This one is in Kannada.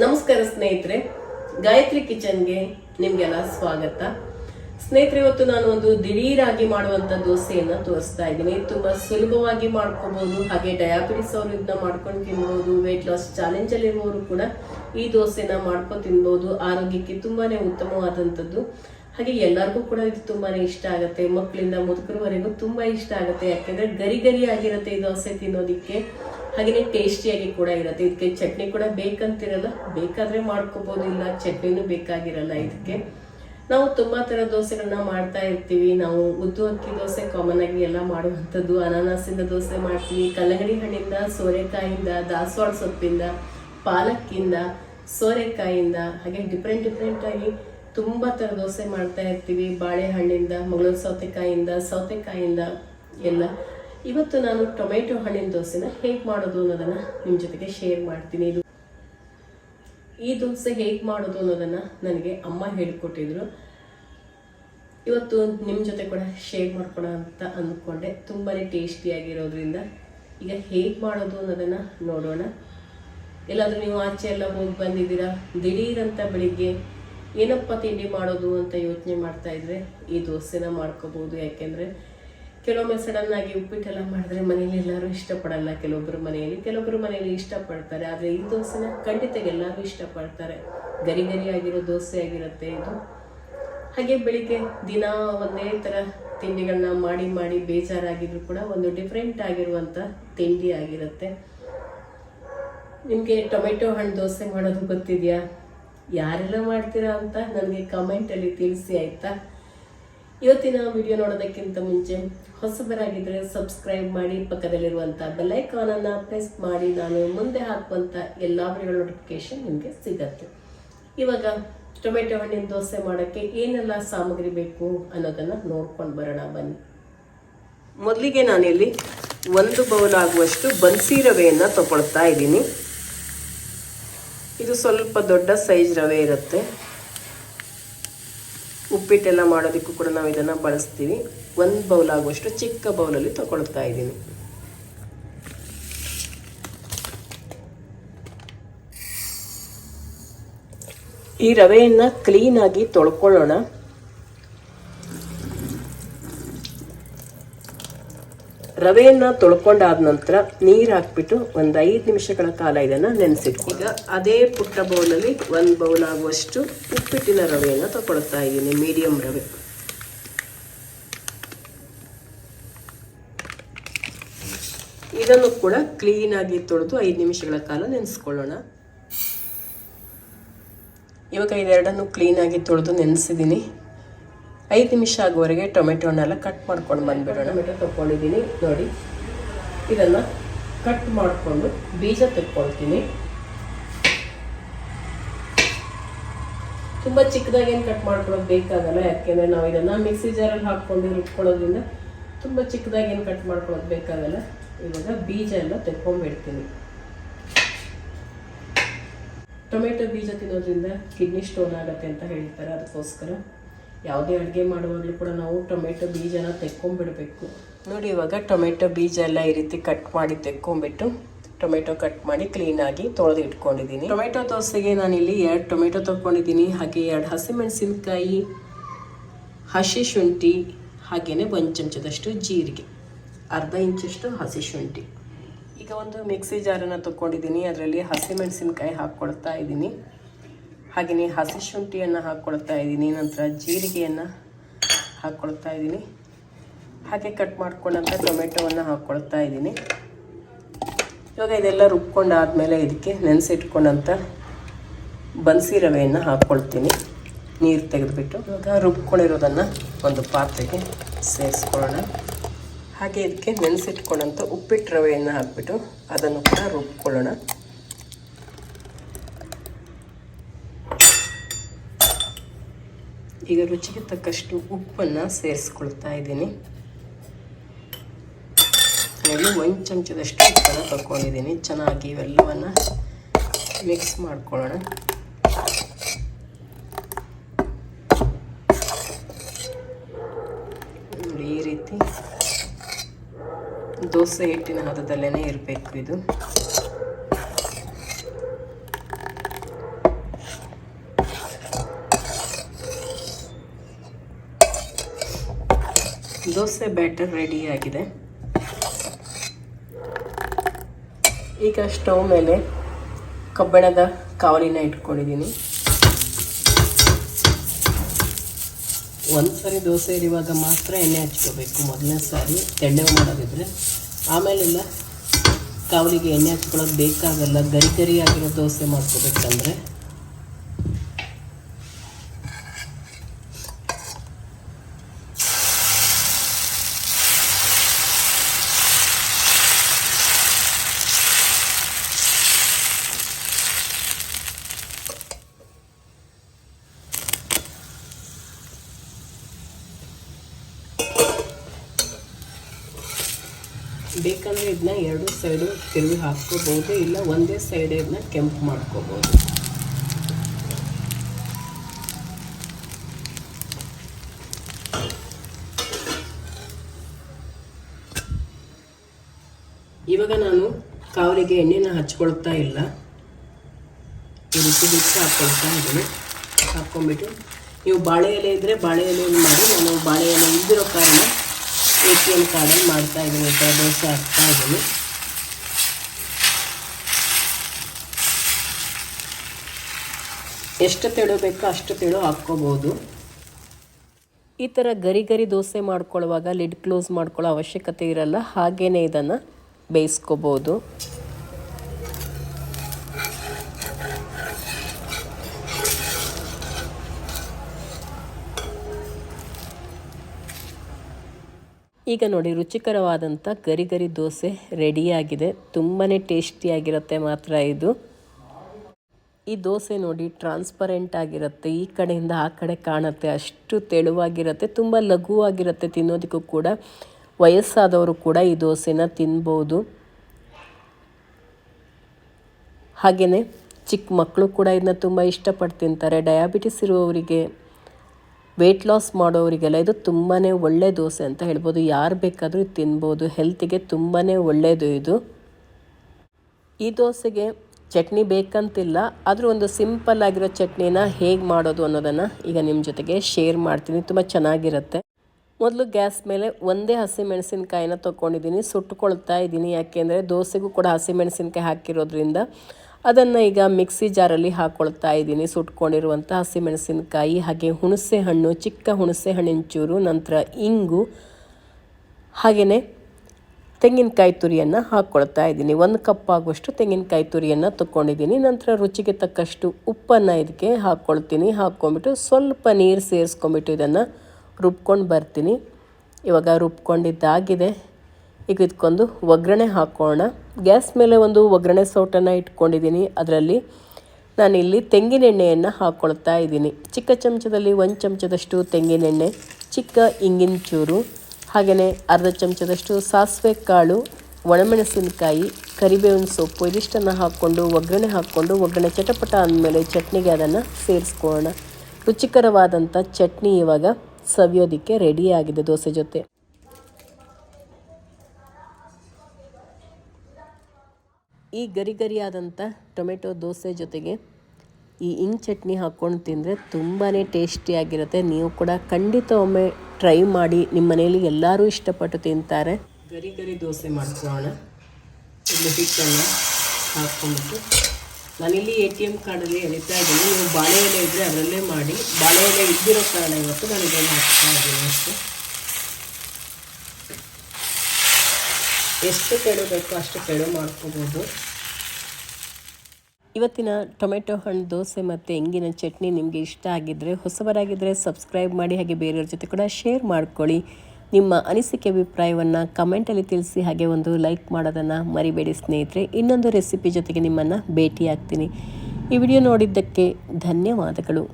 ನಮಸ್ಕಾರ ಸ್ನೇಹಿತರೆ, ಗಾಯತ್ರಿ ಕಿಚನ್ಗೆ ನಿಮ್ಗೆಲ್ಲ ಸ್ವಾಗತ. ಸ್ನೇಹಿತರೆ, ಇವತ್ತು ನಾನು ಒಂದು ದಿಢೀರಾಗಿ ಮಾಡುವಂತ ದೋಸೆಯನ್ನ ತೋರಿಸ್ತಾ ಇದ್ದೀನಿ. ತುಂಬಾ ಸುಲಭವಾಗಿ ಮಾಡ್ಕೋಬಹುದು ಹಾಗೆ ಡಯಾಬಿಟಿಸ್ ಅವರು ಇದನ್ನ ಮಾಡ್ಕೊಂಡು ತಿನ್ಬಹುದು ವೆಯ್ಟ್ ಲಾಸ್ ಇರುವವರು ಕೂಡ ಈ ದೋಸೆನ ಮಾಡ್ಕೊಂಡು ತಿನ್ಬಹುದು ಆರೋಗ್ಯಕ್ಕೆ ತುಂಬಾನೇ ಉತ್ತಮವಾದಂಥದ್ದು. ಹಾಗೆ ಎಲ್ಲರಿಗೂ ಕೂಡ ಇದು ತುಂಬಾನೇ ಇಷ್ಟ ಆಗುತ್ತೆ. ಮಕ್ಕಳಿಂದ ಮುದುಕರವರೆಗೂ ತುಂಬಾ ಇಷ್ಟ ಆಗುತ್ತೆ. ಯಾಕೆಂದ್ರೆ ಗರಿ ಗರಿ ಆಗಿರುತ್ತೆ ಈ ದೋಸೆ ತಿನ್ನೋದಿಕ್ಕೆ. ಹಾಗೆಯೇ ಟೇಸ್ಟಿಯಾಗಿ ಕೂಡ ಇರುತ್ತೆ. ಇದಕ್ಕೆ ಚಟ್ನಿ ಕೂಡ ಬೇಕಂತಿರಲ್ಲ, ಬೇಕಾದ್ರೆ ಮಾಡ್ಕೋಬಹುದು ಇಲ್ಲ ಚಟ್ನಿನೂ ಬೇಕಾಗಿರಲ್ಲ ಇದಕ್ಕೆ. ನಾವು ತುಂಬಾ ಥರ ದೋಸೆಗಳನ್ನ ಮಾಡ್ತಾ ಇರ್ತೀವಿ. ನಾವು ಉದ್ದು ಅಕ್ಕಿ ದೋಸೆ ಕಾಮನ್ ಆಗಿ ಎಲ್ಲ ಮಾಡುವಂಥದ್ದು. ಅನಾನಸಿಂದ ದೋಸೆ ಮಾಡ್ತೀವಿ. ಕಲ್ಲಂಗಡಿ ಹಣ್ಣಿಂದ, ಸೋರೆಕಾಯಿಂದ, ದಾಸವಾಳ ಸೊಪ್ಪಿಂದ, ಪಾಲಕ್ಕಿಂದ, ಸೋರೆಕಾಯಿಂದ, ಹಾಗೆ ಡಿಫ್ರೆಂಟ್ ಆಗಿ ತುಂಬಾ ತರ ದೋಸೆ ಮಾಡ್ತಾ ಇರ್ತೀವಿ. ಬಾಳೆಹಣ್ಣಿಂದ ಮಂಗಳೂರು ಸೌತೆಕಾಯಿಂದ ಸೌತೆಕಾಯಿಂದ ಎಲ್ಲ ಇವತ್ತು ನಾನು ಟೊಮೆಟೊ ಹಣ್ಣಿನ ದೋಸೆನ ಹೇಗೆ ಮಾಡೋದು ಅನ್ನೋದನ್ನ ನಿಮ್ಮ ಜೊತೆಗೆ ಶೇರ್ ಮಾಡ್ತೀನಿ. ಇದು ಈ ದೋಸೆ ಹೇಗೆ ಮಾಡೋದು ಅನ್ನೋದನ್ನು ನನಗೆ ಅಮ್ಮ ಹೇಳಿಕೊಟ್ಟಿದ್ರು. ಇವತ್ತು ನಿಮ್ಮ ಜೊತೆ ಕೂಡ ಶೇರ್ ಮಾಡ್ಕೊಳ ಅಂತ ಅಂದ್ಕೊಂಡೆ. ತುಂಬಾನೇ ಟೇಸ್ಟಿಯಾಗಿರೋದ್ರಿಂದ ಈಗ ಹೇಗೆ ಮಾಡೋದು ಅನ್ನೋದನ್ನ ನೋಡೋಣ. ಎಲ್ಲಾದರೂ ನೀವು ಆಚೆ ಎಲ್ಲ ಹೋಗಿ ಬಂದಿದ್ದೀರಾ? ದಿಢೀರಂತ ಬೆಳಿಗ್ಗೆ ಏನಪ್ಪ ತಿಂಡಿ ಮಾಡೋದು ಅಂತ ಯೋಚನೆ ಮಾಡ್ತಾ ಇದ್ರೆ ಈ ದೋಸೆನ ಮಾಡ್ಕೋಬಹುದು. ಯಾಕೆಂದ್ರೆ ಕೆಲವೊಮ್ಮೆ ಸಡನ್ ಆಗಿ ಉಪ್ಪಿಟ್ಟೆಲ್ಲ ಮಾಡಿದ್ರೆ ಮನೆಯಲ್ಲಿ ಎಲ್ಲರೂ ಇಷ್ಟಪಡಲ್ಲ. ಕೆಲವೊಬ್ಬರು ಮನೆಯಲ್ಲಿ ಕೆಲವೊಬ್ಬರು ಮನೆಯಲ್ಲಿ ಇಷ್ಟಪಡ್ತಾರೆ. ಆದರೆ ಈ ದೋಸೆನ ಖಂಡಿತ ಎಲ್ಲರೂ ಇಷ್ಟಪಡ್ತಾರೆ. ಗರಿ ಗರಿ ಆಗಿರೋ ದೋಸೆ ಆಗಿರುತ್ತೆ ಇದು. ಹಾಗೆ ಬೆಳಿಗ್ಗೆ ದಿನ ಒಂದೇ ಥರ ತಿಂಡಿಗಳನ್ನ ಮಾಡಿ ಮಾಡಿ ಬೇಜಾರಾಗಿದ್ರು ಕೂಡ ಒಂದು ಡಿಫ್ರೆಂಟ್ ಆಗಿರುವಂಥ ತಿಂಡಿ ಆಗಿರುತ್ತೆ. ನಿಮಗೆ ಟೊಮೆಟೊ ಹಣ್ಣು ದೋಸೆ ಮಾಡೋದು ಗೊತ್ತಿದೆಯಾ? ಯಾರೆಲ್ಲ ಮಾಡ್ತೀರಾ ಅಂತ ನನಗೆ ಕಮೆಂಟಲ್ಲಿ ತಿಳಿಸಿ, ಆಯಿತಾ? ಇವತ್ತಿನ ವಿಡಿಯೋ ನೋಡೋದಕ್ಕಿಂತ ಮುಂಚೆ ಹೊಸಬರಾಗಿದ್ದರೆ ಸಬ್ಸ್ಕ್ರೈಬ್ ಮಾಡಿ ಪಕ್ಕದಲ್ಲಿರುವಂಥ ಬೆಲ್ಲೈಕಾನನ್ನು ಪ್ರೆಸ್ ಮಾಡಿ. ನಾನು ಮುಂದೆ ಹಾಕುವಂಥ ಎಲ್ಲ ವಿಡಿಯೋ ನೋಟಿಫಿಕೇಶನ್ ನಿಮಗೆ ಸಿಗತ್ತೆ. ಇವಾಗ ಟೊಮೆಟೊ ಹಣ್ಣಿನ ದೋಸೆ ಮಾಡೋಕ್ಕೆ ಏನೆಲ್ಲ ಸಾಮಗ್ರಿ ಬೇಕು ಅನ್ನೋದನ್ನು ನೋಡ್ಕೊಂಡು ಬರೋಣ, ಬನ್ನಿ. ಮೊದಲಿಗೆ ನಾನಿಲ್ಲಿ ಒಂದು ಬೌಲ್ ಆಗುವಷ್ಟು ಬನ್ಸಿ ರವೆಯನ್ನು ತಗೊಳ್ತಾ ಇದ್ದೀನಿ. ಇದು ಸ್ವಲ್ಪ ದೊಡ್ಡ ಸೈಜ್ ರವೆ ಇರುತ್ತೆ. ಉಪ್ಪಿಟ್ಟೆಲ್ಲ ಮಾಡೋದಕ್ಕೂ ಕೂಡ ನಾವು ಇದನ್ನು ಬಳಸ್ತೀವಿ. ಒಂದು ಬೌಲ್ ಆಗುವಷ್ಟು ಚಿಕ್ಕ ಬೌಲಲ್ಲಿ ತಗೊಳ್ತಾ ಇದ್ದೀನಿ. ಈ ರವೆಯನ್ನು ಕ್ಲೀನಾಗಿ ತೊಳ್ಕೊಳ್ಳೋಣ. ರವೆಯನ್ನ ತೊಳ್ಕೊಂಡಾದ ನಂತರ ನೀರು ಹಾಕ್ಬಿಟ್ಟು ಒಂದು ಐದು ನಿಮಿಷಗಳ ಕಾಲ ಇದನ್ನು ನೆನೆಸಿಟ್ಟು ಈಗ ಅದೇ ಪುಟ್ಟ ಬೌಲಲ್ಲಿ ಒಂದು ಬೌಲ್ ಆಗುವಷ್ಟು ಉಪ್ಪಿಟ್ಟಿನ ರವೆಯನ್ನು ತಗೊಳ್ತಾ ಇದ್ದೀನಿ ಮೀಡಿಯಂ ರವೆ. ಇದನ್ನು ಕೂಡ ಕ್ಲೀನಾಗಿ ತೊಳೆದು ಐದು ನಿಮಿಷಗಳ ಕಾಲ ನೆನೆಸ್ಕೊಳ್ಳೋಣ. ಇವಾಗ ಇದೆರಡನ್ನು ಕ್ಲೀನಾಗಿ ತೊಳೆದು ನೆನೆಸಿದ್ದೀನಿ. ಐದು ನಿಮಿಷ ಆಗುವವರೆಗೆ ಹಣ್ಣೆಲ್ಲ ಕಟ್ ಮಾಡ್ಕೊಂಡು ಬಂದ್ಬಿಡೋಣ. ಟೊಮೆಟೊ ತಗೊಂಡಿದ್ದೀನಿ ನೋಡಿ. ಇದನ್ನು ಕಟ್ ಮಾಡಿಕೊಂಡು ಬೀಜ ತೆಕ್ಕೊಳ್ತೀನಿ. ತುಂಬ ಚಿಕ್ಕದಾಗಿ ಏನು ಕಟ್ ಮಾಡ್ಕೊಳ್ಳೋದು ಬೇಕಾಗಲ್ಲ, ಯಾಕೆಂದರೆ ನಾವು ಇದನ್ನು ಮಿಕ್ಸಿ ಜಾರಲ್ಲಿ ಹಾಕ್ಕೊಂಡು ರುಬ್ಕೊಳ್ಳೋದ್ರಿಂದ ತುಂಬ ಚಿಕ್ಕದಾಗಿ ಏನು ಕಟ್ ಮಾಡ್ಕೊಳ್ಳೋದು ಬೇಕಾಗಲ್ಲ, ಇವಾಗ ಬೀಜ ಎಲ್ಲ ತೆಕ್ಕೊಂಡ್ಬಿಡ್ತೀನಿ. ಟೊಮೆಟೊ ಬೀಜ ತಿನ್ನೋದ್ರಿಂದ ಕಿಡ್ನಿ ಸ್ಟೋನ್ ಆಗುತ್ತೆ ಅಂತ ಹೇಳ್ತಾರೆ, ಅದಕ್ಕೋಸ್ಕರ. ಯಾವುದೇ ಅಡುಗೆ ಮಾಡುವಾಗಲೂ ಕೂಡ ನಾವು ಟೊಮೆಟೊ ಬೀಜನ ತೆಕ್ಕೊಂಬಿಡಬೇಕು. ನೋಡಿ, ಇವಾಗ ಟೊಮೆಟೊ ಬೀಜ ಎಲ್ಲ ಈ ರೀತಿ ಕಟ್ ಮಾಡಿ ತೆಕ್ಕೊಂಬಿಟ್ಟು ಟೊಮೆಟೊ ಕಟ್ ಮಾಡಿ ಕ್ಲೀನಾಗಿ ತೊಳೆದು ಇಟ್ಕೊಂಡಿದ್ದೀನಿ. ಟೊಮೆಟೊ ದೋಸೆಗೆ ನಾನಿಲ್ಲಿ ಎರಡು ಟೊಮೆಟೊ ತೊಗೊಂಡಿದ್ದೀನಿ ಹಾಗೆ ಎರಡು ಹಸಿಮೆಣಸಿನ್ಕಾಯಿ, ಹಸಿ ಶುಂಠಿ ಹಾಗೆಯೇ ಒಂದು ಚಮಚದಷ್ಟು ಜೀರಿಗೆ. ಅರ್ಧ ಇಂಚಷ್ಟು ಹಸಿ ಶುಂಠಿ. ಈಗ ಒಂದು ಮಿಕ್ಸಿ ಜಾರನ್ನು ತೊಗೊಂಡಿದ್ದೀನಿ ಅದರಲ್ಲಿ ಹಸಿಮೆಣಸಿನ್ಕಾಯಿ ಹಾಕ್ಕೊಳ್ತಾ ಇದ್ದೀನಿ. ಹಾಗೆಯೇ ಹಸಿ ಶುಂಠಿಯನ್ನು ಹಾಕ್ಕೊಳ್ತಾ ಇದ್ದೀನಿ, ನಂತರ ಜೀರಿಗೆಯನ್ನು ಹಾಕ್ಕೊಳ್ತಾ ಇದ್ದೀನಿ. ಹಾಗೆ ಕಟ್ ಮಾಡ್ಕೊಂಡಂಥ ಟೊಮೆಟೊವನ್ನು ಹಾಕ್ಕೊಳ್ತಾ ಇದ್ದೀನಿ. ಇವಾಗ ಇದೆಲ್ಲ ರುಬ್ಕೊಂಡಾದಮೇಲೆ ಇದಕ್ಕೆ ನೆನೆಸಿಟ್ಕೊಂಡಂಥ ಬನ್ಸಿ ರವೆಯನ್ನು ಹಾಕ್ಕೊಳ್ತೀನಿ ನೀರು ತೆಗೆದುಬಿಟ್ಟು. ಇವಾಗ ರುಬ್ಕೊಂಡಿರೋದನ್ನು ಒಂದು ಪಾತ್ರೆಗೆ ಸೇರಿಸ್ಕೊಳ್ಳೋಣ. ಹಾಗೆ ಇದಕ್ಕೆ ನೆನೆಸಿಟ್ಕೊಂಡಂಥ ಉಪ್ಪಿಟ್ಟು ರವೆಯನ್ನು ಹಾಕ್ಬಿಟ್ಟು ಅದನ್ನು ಕೂಡ ರುಬ್ಕೊಳ್ಳೋಣ. ಈಗ ರುಚಿಗೆ ತಕ್ಕಷ್ಟು ಉಪ್ಪನ್ನು ಸೇರಿಸ್ಕೊಳ್ತಾ ಇದ್ದೀನಿ. ಹಾಗೆ ಒಂದು ಚಮಚದಷ್ಟು ಉಪ್ಪನ್ನು ತಗೊಂಡಿದ್ದೀನಿ ಚೆನ್ನಾಗಿ ಇವೆಲ್ಲವನ್ನು ಮಿಕ್ಸ್ ಮಾಡ್ಕೊಳ್ಳೋಣ. ನೋಡಿ, ಈ ರೀತಿ ದೋಸೆ ಹಿಟ್ಟಿನ ಹದದಲ್ಲೇ ಇರಬೇಕು ಇದು. ದೋಸೆ ಬ್ಯಾಟರ್ ರೆಡಿಯಾಗಿದೆ ಈಗ ಸ್ಟವ್ ಮೇಲೆ ಕಬ್ಬಿಣದ ಕಾವಲಿನ ಇಟ್ಕೊಂಡಿದ್ದೀನಿ. ಒಂದು ದೋಸೆ ಇರುವಾಗ ಮಾತ್ರ ಎಣ್ಣೆ ಹಚ್ಕೋಬೇಕು. ಮೊದಲನೇ ಸಾರಿ ಎಣ್ಣೆ ಮಾಡೋದಿದ್ರೆ ಆಮೇಲೆಲ್ಲ ಕಾವಲಿಗೆ ಎಣ್ಣೆ ಹಚ್ಕೊಳ್ಳೋದು ಬೇಕಾಗಲ್ಲ. ಗರಿ ಗರಿ ಆಗಿರೋ ದೋಸೆ ಮಾಡ್ಕೋಬೇಕಂದ್ರೆ ಬೇಕಂದ್ರೆ ಇದನ್ನ ಎರಡು ಸೈಡು ತಿರುವಿ ಹಾಕ್ಕೋಬೋದು ಇಲ್ಲ ಒಂದೇ ಸೈಡ್ ಇದನ್ನ ಕೆಂಪು ಮಾಡ್ಕೋಬೋದು ಇವಾಗ ನಾನು ಕಾವಲಿಗೆ ಎಣ್ಣೆನ ಹಚ್ಕೊಳ್ತಾ ಇಲ್ಲ. ಈ ರೀತಿ ಹಾಕ್ಕೊಳ್ತಾ ಇದ್ದೀನಿ. ಹಾಕ್ಕೊಂಬಿಟ್ಟು ನೀವು ಬಾಳೆ ಎಲೆ ಇದ್ದರೆ ಬಾಳೆ ಎಲೆಯನ್ನು ಮಾಡಿ, ನಾನು ಬಾಳೆ ಎಲೆ ಇದ್ದಿರೋ ಕಾರಣ ಎ ಕಾರ್ಡಲ್ಲಿ ಮಾಡ್ತಾ ಇದ್ದೀನಿ ಈ ದೋಸೆ ಹಾಕ್ತಾ ಇದ್ದೀನಿ. ಎಷ್ಟು ತೆಳು ಬೇಕೋ ಅಷ್ಟು ತೆಳು ಹಾಕ್ಕೋಬೋದು. ಈ ಥರ ಗರಿ ಗರಿ ದೋಸೆ ಮಾಡ್ಕೊಳ್ಳುವಾಗ ಲಿಡ್ ಕ್ಲೋಸ್ ಮಾಡ್ಕೊಳ್ಳೋ ಅವಶ್ಯಕತೆ ಇರಲ್ಲ ಹಾಗೇ ಇದನ್ನು ಬೇಯಿಸ್ಕೋಬೋದು. ಈಗ ನೋಡಿ ರುಚಿಕರವಾದಂಥ ಗರಿ ಗರಿ ದೋಸೆ ರೆಡಿಯಾಗಿದೆ. ತುಂಬಾ ಟೇಸ್ಟಿಯಾಗಿರುತ್ತೆ ಮಾತ್ರ ಇದು. ಈ ದೋಸೆ ನೋಡಿ, ಟ್ರಾನ್ಸ್ಪರೆಂಟ್ ಆಗಿರುತ್ತೆ. ಈ ಕಡೆಯಿಂದ ಆ ಕಡೆ ಕಾಣುತ್ತೆ. ಅಷ್ಟು ತೆಳುವಾಗಿರುತ್ತೆ. ತುಂಬ ಲಘುವಾಗಿರುತ್ತೆ ತಿನ್ನೋದಕ್ಕೂ ಕೂಡ. ವಯಸ್ಸಾದವರು ಕೂಡ ಈ ದೋಸೆನ ತಿನ್ಬೋದು. ಹಾಗೆಯೇ ಚಿಕ್ಕ ಮಕ್ಕಳು ಕೂಡ ಇದನ್ನ ತುಂಬ ಇಷ್ಟಪಟ್ಟು ತಿಂತಾರೆ. ಡಯಾಬಿಟಿಸ್ ಇರುವವರಿಗೆ ವೆಯ್ಟ್ ಲಾಸ್ ಮಾಡೋರಿಗೆಲ್ಲ ಇದು ತುಂಬಾ ಒಳ್ಳೆ ದೋಸೆ ಅಂತ ಹೇಳ್ಬೋದು. ಯಾರು ಬೇಕಾದರೂ ತಿನ್ಬೋದು. ಹೆಲ್ತಿಗೆ ತುಂಬಾ ಒಳ್ಳೆಯದು ಇದು. ಈ ದೋಸೆಗೆ ಚಟ್ನಿ ಬೇಕಂತಿಲ್ಲ. ಆದರೂ ಒಂದು ಸಿಂಪಲ್ ಆಗಿರೋ ಚಟ್ನಿನ ಹೇಗೆ ಮಾಡೋದು ಅನ್ನೋದನ್ನು ಈಗ ನಿಮ್ಮ ಜೊತೆಗೆ ಶೇರ್ ಮಾಡ್ತೀನಿ. ತುಂಬ ಚೆನ್ನಾಗಿರುತ್ತೆ. ಮೊದಲು ಗ್ಯಾಸ್ ಮೇಲೆ ಒಂದೇ ಹಸಿಮೆಣಸಿನ್ಕಾಯಿನ ತೊಗೊಂಡಿದ್ದೀನಿ ಸುಟ್ಟುಕೊಳ್ತಾ ಇದ್ದೀನಿ. ಯಾಕೆಂದರೆ ದೋಸೆಗೂ ಕೂಡ ಹಸಿಮೆಣಸಿನ್ಕಾಯಿ ಹಾಕಿರೋದ್ರಿಂದ ಅದನ್ನು ಈಗ ಮಿಕ್ಸಿ ಜಾರಲ್ಲಿ ಹಾಕ್ಕೊಳ್ತಾ ಇದ್ದೀನಿ. ಸುಟ್ಕೊಂಡಿರುವಂಥ ಹಸಿಮೆಣಸಿನಕಾಯಿ, ಹಾಗೆ ಹುಣಸೆ ಹಣ್ಣು ಚಿಕ್ಕ ಹುಣಸೆ ಹಣ್ಣಿನ ಚೂರು, ನಂತರ ಇಂಗು ಹಾಗೆಯೇ ತೆಂಗಿನಕಾಯಿ ತುರಿಯನ್ನು ಹಾಕ್ಕೊಳ್ತಾ ಇದ್ದೀನಿ. ಒಂದು ಕಪ್ ಆಗುವಷ್ಟು ತೆಂಗಿನಕಾಯಿ ತುರಿಯನ್ನು ತೊಗೊಂಡಿದ್ದೀನಿ ನಂತರ ರುಚಿಗೆ ತಕ್ಕಷ್ಟು ಉಪ್ಪನ್ನು ಇದಕ್ಕೆ ಹಾಕ್ಕೊಳ್ತೀನಿ ಹಾಕ್ಕೊಂಬಿಟ್ಟು ಸ್ವಲ್ಪ ನೀರು ಸೇರಿಸ್ಕೊಂಬಿಟ್ಟು ಇದನ್ನು ರುಬ್ಕೊಂಡು ಬರ್ತೀನಿ. ಇವಾಗ ರುಬ್ಕೊಂಡಿದ್ದಾಗಿದೆ. ಈಗ ಇದಕ್ಕೊಂದು ಒಗ್ಗರಣೆ ಹಾಕೋಣ. ಗ್ಯಾಸ್ ಮೇಲೆ ಒಂದು ಒಗ್ಗರಣೆ ಸೌಟನ್ನು ಇಟ್ಕೊಂಡಿದ್ದೀನಿ. ಅದರಲ್ಲಿ ನಾನಿಲ್ಲಿ ತೆಂಗಿನೆಣ್ಣೆಯನ್ನು ಹಾಕ್ಕೊಳ್ತಾ ಇದ್ದೀನಿ. ಚಿಕ್ಕ ಚಮಚದಲ್ಲಿ ಒಂದು ಚಮಚದಷ್ಟು ತೆಂಗಿನೆಣ್ಣೆ, ಚಿಕ್ಕ ಇಂಗಿನ ಚೂರು ಹಾಗೆಯೇ ಅರ್ಧ ಚಮಚದಷ್ಟು ಸಾಸಿವೆ ಕಾಳು, ಒಣಮೆಣಸಿನಕಾಯಿ, ಕರಿಬೇವಿನ ಸೊಪ್ಪು ಇದಿಷ್ಟನ್ನು ಹಾಕ್ಕೊಂಡು ಒಗ್ಗರಣೆ ಹಾಕ್ಕೊಂಡು ಒಗ್ಗರಣೆ ಚಟಪಟ ಅಂದಮೇಲೆ ಚಟ್ನಿಗೆ ಅದನ್ನು ಸೇರಿಸ್ಕೊಳ್ಳೋಣ. ರುಚಿಕರವಾದಂಥ ಚಟ್ನಿ ಇವಾಗ ಸವಿಯೋದಕ್ಕೆ ರೆಡಿಯಾಗಿದೆ ದೋಸೆ ಜೊತೆ. ಈ ಗರಿ ಗರಿಯಾದಂಥ ಟೊಮೆಟೊ ದೋಸೆ ಜೊತೆಗೆ ಈ ಇಂಗ್ ಚಟ್ನಿ ಹಾಕ್ಕೊಂಡು ತಿಂದರೆ ತುಂಬಾ ಟೇಸ್ಟಿಯಾಗಿರುತ್ತೆ ನೀವು ಕೂಡ ಖಂಡಿತ ಒಮ್ಮೆ ಟ್ರೈ ಮಾಡಿ. ನಿಮ್ಮ ಮನೆಯಲ್ಲಿ ಎಲ್ಲರೂ ಇಷ್ಟಪಟ್ಟು ತಿಂತಾರೆ. ಗರಿ ಗರಿ ದೋಸೆ ಮಾಡ್ಕೊಳ್ಳೋಣ. ಇಲ್ಲಿ ಹಿಟ್ಟನ್ನು ಹಾಕ್ಕೊಂಡ್ಬಿಟ್ಟು. ನಾನಿಲ್ಲಿ ಎ ಟಿ ಎಂ ಕಾರ್ಡಲ್ಲಿ ಎಳಿತಾ ಇದ್ದೀನಿ. ನೀವು ಬಾಳೆ ಎಲೆ ಇದ್ದರೆ ಅದರಲ್ಲೇ ಮಾಡಿ. ಬಾಳೆ ಎಲೆ ಇದ್ದಿರೋ ಕಾರಣ ಇವತ್ತು ನಾನು ಇದನ್ನು ಹಾಕ್ತಾ ಇದ್ದೀನಿ ಅಷ್ಟೇ. ಎಷ್ಟು ಕೆಳು ಬೇಕೋ ಅಷ್ಟು ಕೆಳು ಮಾಡ್ಕೋಬೋದು. ಇವತ್ತಿನ ಟೊಮೆಟೊ ಹಣ್ಣು ದೋಸೆ ಮತ್ತು ಎಂಗಿನ ಚಟ್ನಿ ನಿಮಗೆ ಇಷ್ಟ ಆಗಿದ್ದರೆ ಹೊಸಬರಾಗಿದ್ದರೆ ಸಬ್ಸ್ಕ್ರೈಬ್ ಮಾಡಿ, ಹಾಗೆ ಬೇರೆಯವ್ರ ಜೊತೆ ಕೂಡ ಶೇರ್ ಮಾಡ್ಕೊಳ್ಳಿ. ನಿಮ್ಮ ಅನಿಸಿಕೆ ಅಭಿಪ್ರಾಯವನ್ನು ಕಮೆಂಟಲ್ಲಿ ತಿಳಿಸಿ, ಹಾಗೆ ಒಂದು ಲೈಕ್ ಮಾಡೋದನ್ನು ಮರಿಬೇಡಿ ಸ್ನೇಹಿತರೆ. ಇನ್ನೊಂದು ರೆಸಿಪಿ ಜೊತೆಗೆ ನಿಮ್ಮನ್ನು ಭೇಟಿಯಾಗ್ತೀನಿ. ಈ ವಿಡಿಯೋ ನೋಡಿದ್ದಕ್ಕೆ ಧನ್ಯವಾದಗಳು.